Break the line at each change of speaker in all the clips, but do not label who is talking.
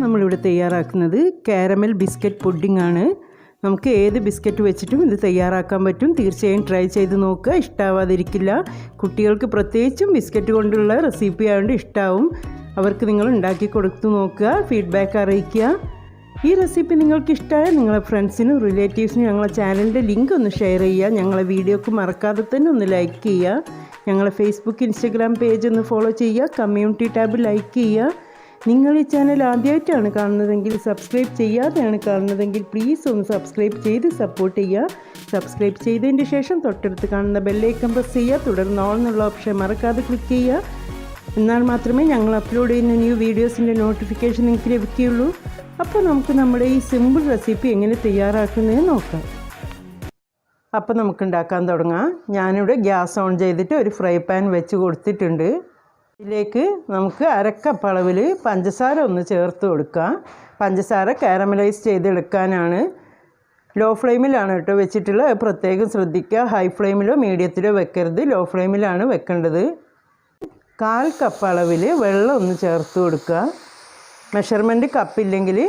നമ്മളിവിടെ തയ്യാറാക്കുന്നത് caramel biscuit pudding ആണ്. നമുക്ക് ഏത് ബിസ്ക്കറ്റ് വെച്ചിട്ടും ഇത് തയ്യാറാക്കാൻ പറ്റും. തീർച്ചയായും ട്രൈ ചെയ്ത് നോക്കുക. ഇഷ്ടാവാതിരിക്കില്ല. കുട്ടികൾക്ക് പ്രത്യേകിച്ചും ബിസ്ക്കറ്റ് കൊണ്ടുള്ള റെസിപ്പി ആയതുകൊണ്ട് ഇഷ്ടാവും. അവർക്ക് നിങ്ങൾ ഉണ്ടാക്കി കൊടുത്തു നോക്കുക ഫീഡ്ബാക്ക് അറിയിക്കുക. ഈ റെസിപ്പി നിങ്ങൾക്ക് ഇഷ്ടമായ നിങ്ങളെ ഫ്രണ്ട്സിനും റിലേറ്റീവ്സിനും ഞങ്ങളെ ചാനലിന്റെ ലിങ്ക് ഒന്ന് ഷെയർ ചെയ്യുക. ഞങ്ങളെ വീഡിയോക്ക് മറക്കാതെ തന്നെ ഒന്ന് ലൈക്ക് ചെയ്യുക. ഞങ്ങളെ ഫേസ്ബുക്ക് ഇൻസ്റ്റഗ്രാം പേജ് ഒന്ന് ഫോളോ ചെയ്യുക. കമ്മ്യൂണിറ്റി ടാബ് ലൈക്ക് ചെയ്യുക. നിങ്ങൾ ഈ ചാനൽ ആദ്യമായിട്ടാണ് കാണുന്നതെങ്കിൽ സബ്സ്ക്രൈബ് ചെയ്യാതെയാണ് കാണുന്നതെങ്കിൽ പ്ലീസ് ഒന്ന് സബ്സ്ക്രൈബ് ചെയ്ത് സപ്പോർട്ട് ചെയ്യുക. സബ്സ്ക്രൈബ് ചെയ്തതിന് ശേഷം തൊട്ടടുത്ത് കാണുന്ന ബെല്ലൈക്കൺ പ്രസ് ചെയ്യുക. തുടർന്ന് ഓൾ എന്നുള്ള ഓപ്ഷൻ മറക്കാതെ ക്ലിക്ക് ചെയ്യുക. എന്നാൽ മാത്രമേ ഞങ്ങൾ അപ്ലോഡ് ചെയ്യുന്ന ന്യൂ വീഡിയോസിന്റെ നോട്ടിഫിക്കേഷൻ നിങ്ങൾക്ക് ലഭിക്കുകയുള്ളൂ. അപ്പോൾ നമുക്ക് നമ്മുടെ ഈ സിമ്പിൾ റെസിപ്പി എങ്ങനെ തയ്യാറാക്കുന്നതെന്ന് നോക്കാം. അപ്പോൾ നമുക്ക് ഉണ്ടാക്കാൻ തുടങ്ങാം. ഞാനിവിടെ ഗ്യാസ് ഓൺ ചെയ്തിട്ട് ഒരു ഫ്രൈ പാൻ വെച്ച് കൊടുത്തിട്ടുണ്ട്. ഇതിലേക്ക് നമുക്ക് അരക്കപ്പ് അളവിൽ പഞ്ചസാര ഒന്ന് ചേർത്ത് കൊടുക്കാം. പഞ്ചസാര കാരമലൈസ് ചെയ്തെടുക്കാനാണ്. ലോ ഫ്ലെയിമിലാണ് കേട്ടോ വെച്ചിട്ടുള്ളത്. പ്രത്യേകം ശ്രദ്ധിക്കുക. ഹൈ ഫ്ലെയിമിലോ മീഡിയത്തിലോ വെക്കരുത്. ലോ ഫ്ലെയിമിലാണ് വെക്കേണ്ടത്. കാൽ കപ്പ് അളവിൽ വെള്ളം ഒന്ന് ചേർത്ത് കൊടുക്കുക. മെഷർമെന്റ് കപ്പില്ലെങ്കിൽ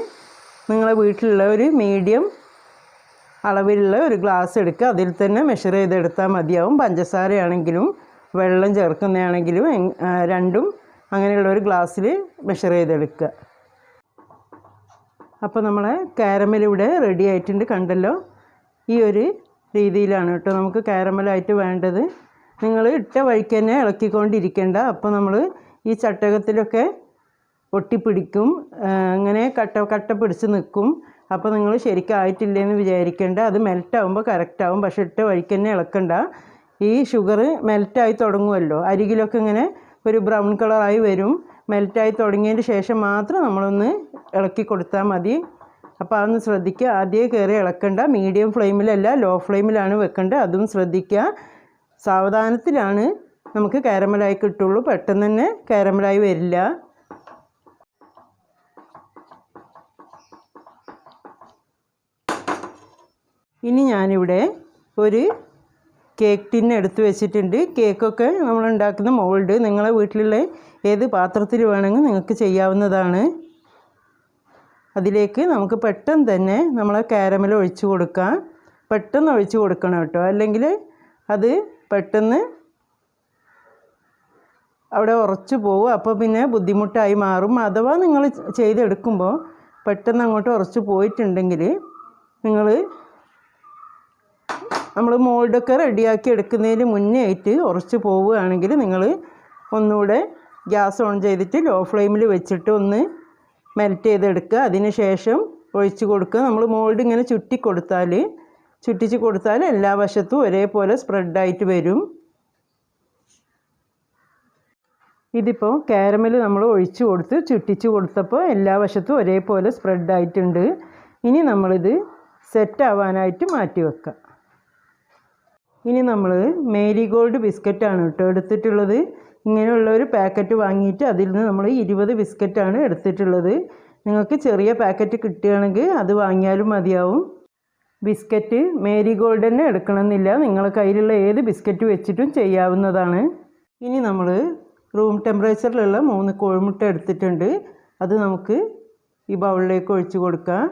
നിങ്ങളെ വീട്ടിലുള്ള ഒരു മീഡിയം അളവിലുള്ള ഒരു ഗ്ലാസ് എടുക്കുക. അതിൽ തന്നെ മെഷർ ചെയ്തെടുത്താൽ മതിയാവും. പഞ്ചസാരയാണെങ്കിലും വെള്ളം ചേർക്കുന്നതാണെങ്കിലും രണ്ടും അങ്ങനെയുള്ള ഒരു ഗ്ലാസ്സിൽ മെഷർ ചെയ്തെടുക്കുക. അപ്പോൾ നമ്മളെ കാരമൽ ഇവിടെ റെഡി ആയിട്ടുണ്ട് കണ്ടല്ലോ? ഈ ഒരു രീതിയിലാണ് കേട്ടോ നമുക്ക് കാരമലായിട്ട് വേണ്ടത്. നിങ്ങൾ ഇട്ട വഴിക്ക് തന്നെ ഇളക്കിക്കൊണ്ടിരിക്കേണ്ട. അപ്പോൾ നമ്മൾ ഈ ചട്ടകത്തിലൊക്കെ ഒട്ടിപ്പിടിക്കും. അങ്ങനെ കട്ട കട്ട പിടിച്ച് നിൽക്കും. അപ്പോൾ നിങ്ങൾ ശരിക്കും ആയിട്ടില്ലെന്ന് വിചാരിക്കേണ്ട. അത് മെൽറ്റാവുമ്പോൾ കറക്റ്റാവും പക്ഷെ ഇട്ട വഴിക്ക് തന്നെ ഇളക്കണ്ട. ഈ ഷുഗർ മെൽറ്റായി തുടങ്ങുമല്ലോ അരികിലൊക്കെ ഇങ്ങനെ ഒരു ബ്രൗൺ കളറായി വരും. മെൽറ്റായി തുടങ്ങിയതിന് ശേഷം മാത്രം നമ്മളൊന്ന് ഇളക്കി കൊടുത്താൽ മതി. അപ്പോൾ അതൊന്ന് ശ്രദ്ധിക്കുക. ആദ്യം കയറി ഇളക്കണ്ട. മീഡിയം ഫ്ലെയിമിലല്ല ലോ ഫ്ലെയിമിലാണ് വെക്കേണ്ടത് അതും ശ്രദ്ധിക്കുക. സാവധാനത്തിലാണ് നമുക്ക് കാരമലായി കിട്ടുള്ളൂ. പെട്ടെന്ന് തന്നെ കാരമലായി വരില്ല. ഇനി ഞാനിവിടെ ഒരു കേക്ക് ടിന്ന് എടുത്ത് വെച്ചിട്ടുണ്ട്. കേക്കൊക്കെ നമ്മൾ ഉണ്ടാക്കുന്ന മോൾഡ്. നിങ്ങളെ വീട്ടിലുള്ള ഏത് പാത്രത്തിൽ വേണമെങ്കിൽ നിങ്ങൾക്ക് ചെയ്യാവുന്നതാണ്. അതിലേക്ക് നമുക്ക് പെട്ടെന്ന് തന്നെ നമ്മളെ കാരമൽ ഒഴിച്ചു കൊടുക്കാം. പെട്ടെന്ന് ഒഴിച്ചു കൊടുക്കണം കേട്ടോ. അല്ലെങ്കിൽ അത് പെട്ടെന്ന് അവിടെ ഉറച്ചു പോകും അപ്പോൾ പിന്നെ ബുദ്ധിമുട്ടായി മാറും. അഥവാ നിങ്ങൾ ചെയ്തെടുക്കുമ്പോൾ പെട്ടെന്ന് അങ്ങോട്ട് ഉറച്ചു പോയിട്ടുണ്ടെങ്കിൽ നിങ്ങൾ നമ്മൾ മോൾഡൊക്കെ റെഡിയാക്കി എടുക്കുന്നതിന് മുന്നേ ആയിട്ട് ഉറച്ച് പോവുകയാണെങ്കിൽ നിങ്ങൾ ഒന്നുകൂടെ ഗ്യാസ് ഓൺ ചെയ്തിട്ട് ലോ ഫ്ലെയിമിൽ വെച്ചിട്ട് ഒന്ന് മെൽറ്റ് ചെയ്തെടുക്കുക. അതിന് ശേഷം ഒഴിച്ച് കൊടുക്കുക. നമ്മൾ മോൾഡ് ഇങ്ങനെ ചുറ്റി കൊടുത്താൽ ചുറ്റിച്ച് കൊടുത്താൽ എല്ലാ വശത്തും ഒരേപോലെ സ്പ്രെഡായിട്ട് വരും. ഇതിപ്പോൾ കാരമൽ നമ്മൾ ഒഴിച്ച് കൊടുത്ത് ചുറ്റിച്ച് കൊടുത്തപ്പോൾ എല്ലാ വശത്തും ഒരേപോലെ സ്പ്രെഡായിട്ടുണ്ട് ഇനി നമ്മളിത് സെറ്റ് ആവാനായിട്ട് മാറ്റി വെക്കാം. ഇനി നമ്മൾ മേരിഗോൾഡ് ബിസ്ക്കറ്റാണ് കേട്ടോ എടുത്തിട്ടുള്ളത്. ഇങ്ങനെയുള്ള ഒരു പാക്കറ്റ് വാങ്ങിയിട്ട് അതിൽ നിന്ന് നമ്മൾ ഇരുപത് ബിസ്ക്കറ്റാണ് എടുത്തിട്ടുള്ളത്. നിങ്ങൾക്ക് ചെറിയ പാക്കറ്റ് കിട്ടുകയാണെങ്കിൽ അത് വാങ്ങിയാലും മതിയാവും. ബിസ്ക്കറ്റ് മേരി ഗോൾഡ് തന്നെ എടുക്കണമെന്നില്ല. നിങ്ങളെ കയ്യിലുള്ള ഏത് ബിസ്ക്കറ്റ് വെച്ചിട്ടും ചെയ്യാവുന്നതാണ്. ഇനി നമ്മൾ റൂം ടെമ്പറേച്ചറിലുള്ള മൂന്ന് കോഴിമുട്ട എടുത്തിട്ടുണ്ട്. അത് നമുക്ക് ഈ ബൗളിലേക്ക് ഒഴിച്ചു കൊടുക്കാം.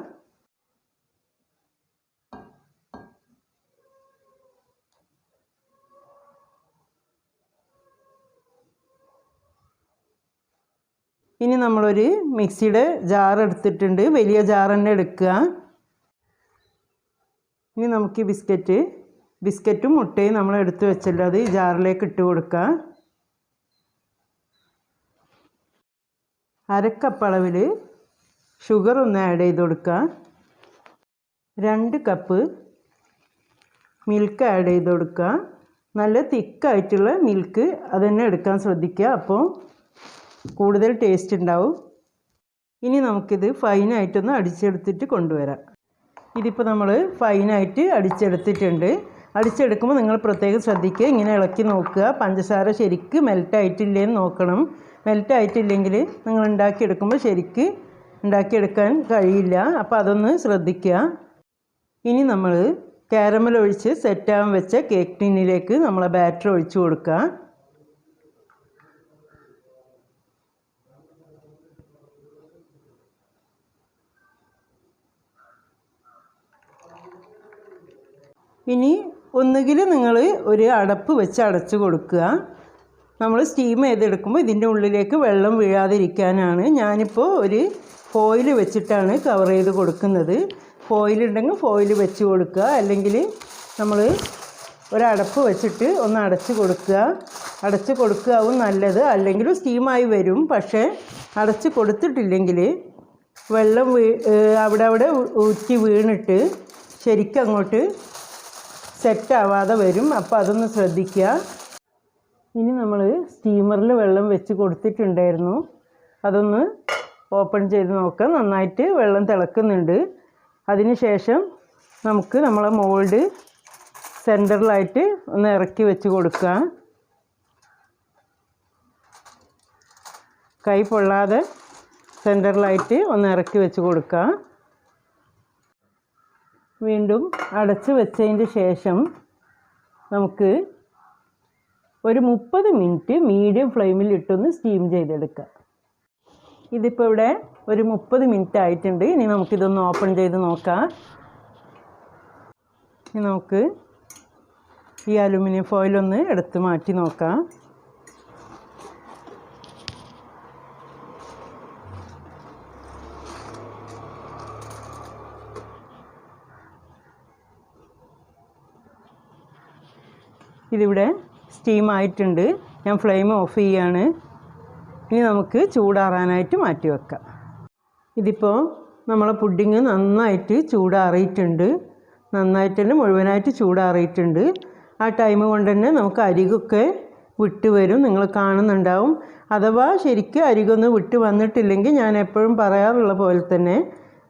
ഇനി നമ്മളൊരു മിക്സിയുടെ ജാർ എടുത്തിട്ടുണ്ട്. വലിയ ജാർ തന്നെ എടുക്കുക. ഇനി നമുക്ക് ഈ ബിസ്ക്കറ്റ് ബിസ്ക്കറ്റും മുട്ടയും നമ്മൾ എടുത്തു വെച്ചല്ലോ. അത് ജാറിലേക്ക് ഇട്ട് കൊടുക്കുക. അരക്കപ്പളവിൽ ഷുഗർ ഒന്ന് ആഡ് ചെയ്ത് കൊടുക്കുക. രണ്ട് കപ്പ് മിൽക്ക് ആഡ് ചെയ്ത് കൊടുക്കുക. നല്ല തിക്കായിട്ടുള്ള മിൽക്ക് അതന്നെ തന്നെ എടുക്കാൻ ശ്രദ്ധിക്കുക. അപ്പോൾ കൂടുതൽ ടേസ്റ്റ് ഉണ്ടാവും. ഇനി നമുക്കിത് ഫൈനായിട്ടൊന്ന് അടിച്ചെടുത്തിട്ട് കൊണ്ടുവരാം. ഇതിപ്പോൾ നമ്മൾ ഫൈനായിട്ട് അടിച്ചെടുത്തിട്ടുണ്ട്. അടിച്ചെടുക്കുമ്പോൾ നിങ്ങൾ പ്രത്യേകം ശ്രദ്ധിക്കുക. ഇങ്ങനെ ഇളക്കി നോക്കുക. പഞ്ചസാര ശരിക്ക് മെൽറ്റായിട്ടില്ലേന്ന് നോക്കണം. മെൽറ്റായിട്ടില്ലെങ്കിൽ നിങ്ങൾ ഉണ്ടാക്കിയെടുക്കുമ്പോൾ ശരിക്ക് ഉണ്ടാക്കിയെടുക്കാൻ കഴിയില്ല. അപ്പോൾ അതൊന്ന് ശ്രദ്ധിക്കുക. ഇനി നമ്മൾ കാരമൽ ഒഴിച്ച് സെറ്റാകാൻ വെച്ച കേക്ക് ടിന്നിലേക്ക് നമ്മളെ ബാറ്റർ ഒഴിച്ചു കൊടുക്കുക. ഇനി ഒന്നുകിൽ നിങ്ങൾ ഒരു അടപ്പ് വെച്ച് അടച്ച് കൊടുക്കുക. നമ്മൾ സ്റ്റീം ചെയ്തെടുക്കുമ്പോൾ ഇതിന്റെ ഉള്ളിലേക്ക് വെള്ളം വീഴാതിരിക്കാനാണ് ഞാനിപ്പോൾ ഒരു ഫോയിൽ വെച്ചിട്ടാണ് കവർ ചെയ്ത് കൊടുക്കുന്നത്. ഫോയിൽ ഉണ്ടെങ്കിൽ ഫോയിൽ വെച്ച് കൊടുക്കുക. അല്ലെങ്കിൽ നമ്മൾ ഒരടപ്പ് വെച്ചിട്ട് ഒന്ന് അടച്ച് കൊടുക്കുക. അടച്ച് കൊടുക്കുകയാവും നല്ലത്. അല്ലെങ്കിൽ സ്റ്റീമായി വരും. പക്ഷേ അടച്ച് കൊടുത്തിട്ടില്ലെങ്കിൽ വെള്ളം വീ അവിടെ അവിടെ ഊറ്റി വീണിട്ട് ശരിക്കും അങ്ങോട്ട് സെറ്റ് ആവാതെ വരും. അപ്പോൾ അതൊന്ന് ശ്രദ്ധിക്കുക. ഇനി നമ്മൾ സ്റ്റീമറിൽ വെള്ളം വെച്ച് കൊടുത്തിട്ടുണ്ടായിരുന്നു. അതൊന്ന് ഓപ്പൺ ചെയ്ത് നോക്കാം. നന്നായിട്ട് വെള്ളം തിളക്കുന്നുണ്ട്. അതിന് ശേഷം നമുക്ക് നമ്മളെ മോൾഡ് സെന്ററിലായിട്ട് ഒന്ന് ഇറക്കി വെച്ച് കൊടുക്കുക. കൈ പൊള്ളാതെ സെന്ററിലായിട്ട് ഒന്ന് ഇറക്കി വെച്ച് കൊടുക്കുക. വീണ്ടും അടച്ച് വെച്ചതിന് ശേഷം നമുക്ക് ഒരു മുപ്പത് മിനിറ്റ് മീഡിയം ഫ്ലെയിമിൽ ഇട്ടൊന്ന് സ്റ്റീം ചെയ്തെടുക്കുക. ഇതിപ്പോൾ ഇവിടെ ഒരു മുപ്പത് മിനിറ്റ് ആയിട്ടുണ്ട്. ഇനി നമുക്കിതൊന്ന് ഓപ്പൺ ചെയ്ത് നോക്കാം. ഇനി നമുക്ക് ഈ അലുമിനിയം ഫോയിലൊന്ന് എടുത്ത് മാറ്റി നോക്കാം. ഇതിവിടെ സ്റ്റീം ആയിട്ടുണ്ട്. ഞാൻ ഫ്ലെയിം ഓഫ് ചെയ്യാണ്. ഇനി നമുക്ക് ചൂടാറാനായിട്ട് മാറ്റി വെക്കാം. ഇതിപ്പോൾ നമ്മളെ പുഡിങ് നന്നായിട്ട് ചൂടാറിയിട്ടുണ്ട്. നന്നായിട്ട് തന്നെ മുഴുവനായിട്ട് ചൂടാറിയിട്ടുണ്ട്. ആ ടൈം കൊണ്ട് തന്നെ നമുക്ക് അരികൊക്കെ വിട്ട് വരും. നിങ്ങൾ കാണുന്നുണ്ടാവും. അഥവാ ശരിക്കും അരികൊന്ന് വിട്ട് വന്നിട്ടില്ലെങ്കിൽ ഞാൻ എപ്പോഴും പറയാറുള്ള പോലെ തന്നെ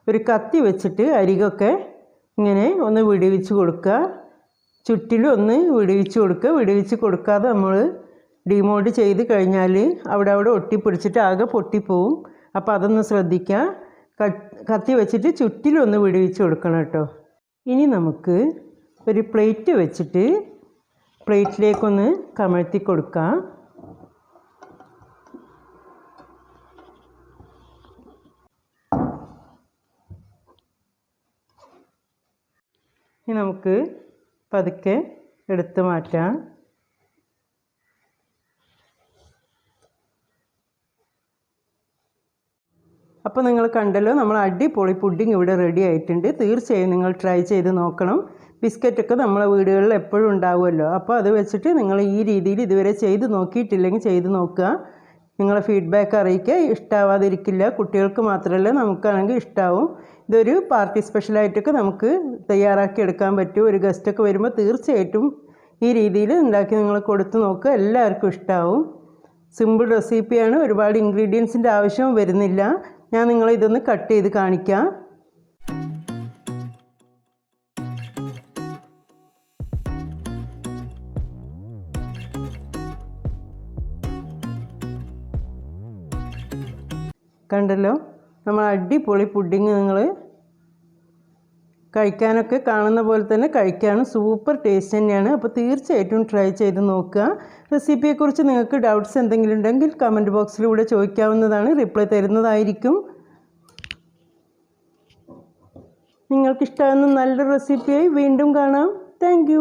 ഒരു കത്തി വെച്ചിട്ട് അരികൊക്കെ ഇങ്ങനെ ഒന്ന് വിടിവിച്ച് കൊടുക്കുക. ചുറ്റിലും ഒന്ന് വിടുവിച്ച് കൊടുക്കുക വിടുവിച്ച് കൊടുക്കാതെ നമ്മൾ ഡിമോൾഡ് ചെയ്ത് കഴിഞ്ഞാൽ അവിടെ അവിടെ ഒട്ടിപ്പിടിച്ചിട്ട് ആകെ പൊട്ടിപ്പോവും. അപ്പോൾ അതൊന്ന് ശ്രദ്ധിക്കുക. കത്തി വെച്ചിട്ട് ചുറ്റിലും ഒന്ന് വിടുവിച്ച് കൊടുക്കണം കേട്ടോ. ഇനി നമുക്ക് ഒരു പ്ലേറ്റ് വെച്ചിട്ട് പ്ലേറ്റിലേക്കൊന്ന് കമഴ്ത്തി കൊടുക്കാം. ഇനി നമുക്ക് പതുക്കെ എടുത്തു മാറ്റാം. അപ്പോൾ നിങ്ങൾ കണ്ടല്ലോ നമ്മൾ അടിപൊളി പുഡിംഗ് ഇവിടെ റെഡി ആയിട്ടുണ്ട്. തീർച്ചയായും നിങ്ങൾ ട്രൈ ചെയ്ത് നോക്കണം. ബിസ്ക്കറ്റൊക്കെ നമ്മളെ വീടുകളിൽ എപ്പോഴും ഉണ്ടാവുമല്ലോ. അപ്പോൾ അത് വെച്ചിട്ട് നിങ്ങൾ ഈ രീതിയിൽ ഇതുവരെ ചെയ്ത് നോക്കിയിട്ടില്ലെങ്കിൽ ചെയ്ത് നോക്കുക. നിങ്ങളെ ഫീഡ്ബാക്ക് അറിയിക്കുക. ഇഷ്ടാവാതിരിക്കില്ല. കുട്ടികൾക്ക് മാത്രമല്ല നമുക്കാണെങ്കിൽ ഇഷ്ടാവും. ഇതൊരു പാർട്ടി സ്പെഷ്യലായിട്ടൊക്കെ നമുക്ക് തയ്യാറാക്കി എടുക്കാൻ പറ്റും. ഒരു ഗസ്റ്റൊക്കെ വരുമ്പോൾ തീർച്ചയായിട്ടും ഈ രീതിയിൽ ഉണ്ടാക്കി നിങ്ങൾ കൊടുത്തു നോക്കുക. എല്ലാവർക്കും ഇഷ്ടമാവും സിമ്പിൾ റെസിപ്പിയാണ് ഒരുപാട് ഇൻഗ്രീഡിയൻസിന്റെ ആവശ്യം വരുന്നില്ല. ഞാൻ നിങ്ങളെ ഇതൊന്ന് കട്ട് ചെയ്ത് കാണിക്കാം. കണ്ടല്ലോ? നമ്മൾ അടിപൊളി പുഡിങ് നിങ്ങൾ കഴിക്കാനൊക്കെ കാണുന്ന പോലെ തന്നെ കഴിക്കാനും സൂപ്പർ ടേസ്റ്റ് തന്നെയാണ്. അപ്പോൾ തീർച്ചയായിട്ടും ട്രൈ ചെയ്ത് നോക്കുക. റെസിപ്പിയെക്കുറിച്ച് നിങ്ങൾക്ക് ഡൗട്ട്സ് എന്തെങ്കിലും ഉണ്ടെങ്കിൽ കമന്റ് ബോക്സിലൂടെ ചോദിക്കാവുന്നതാണ്. റിപ്ലൈ തരുന്നതായിരിക്കും. നിങ്ങൾക്കിഷ്ടമാകുന്ന നല്ലൊരു റെസിപ്പിയായി വീണ്ടും കാണാം. താങ്ക്